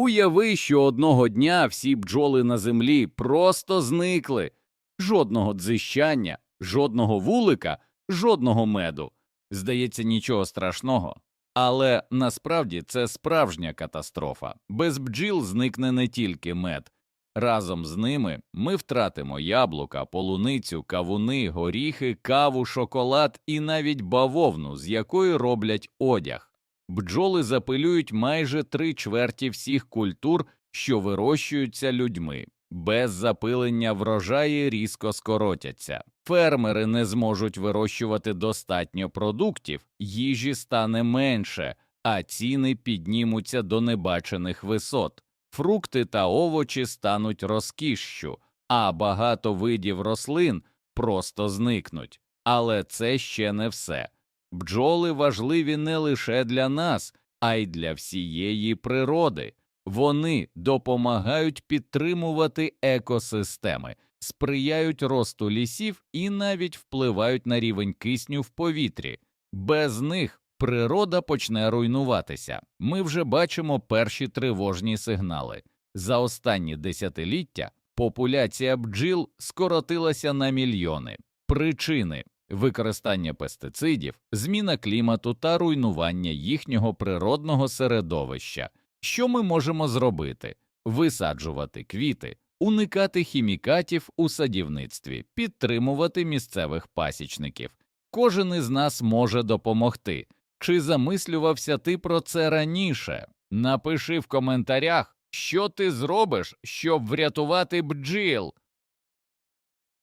Уяви, що одного дня всі бджоли на землі просто зникли. Жодного дзищання, жодного вулика, жодного меду. Здається, нічого страшного. Але насправді це справжня катастрофа. Без бджіл зникне не тільки мед. Разом з ними ми втратимо яблука, полуницю, кавуни, горіхи, каву, шоколад і навіть бавовну, з якої роблять одяг. Бджоли запилюють майже три чверті всіх культур, що вирощуються людьми. Без запилення врожаї різко скоротяться. Фермери не зможуть вирощувати достатньо продуктів, їжі стане менше, а ціни піднімуться до небачених висот. Фрукти та овочі стануть розкішшю, а багато видів рослин просто зникнуть. Але це ще не все. Бджоли важливі не лише для нас, а й для всієї природи. Вони допомагають підтримувати екосистеми, сприяють росту лісів і навіть впливають на рівень кисню в повітрі. Без них природа почне руйнуватися. Ми вже бачимо перші тривожні сигнали. За останні десятиліття популяція бджіл скоротилася на мільйони. Причини використання пестицидів, зміна клімату та руйнування їхнього природного середовища. Що ми можемо зробити? Висаджувати квіти, уникати хімікатів у садівництві, підтримувати місцевих пасічників. Кожен із нас може допомогти. Чи замислювався ти про це раніше? Напиши в коментарях, що ти зробиш, щоб врятувати бджіл.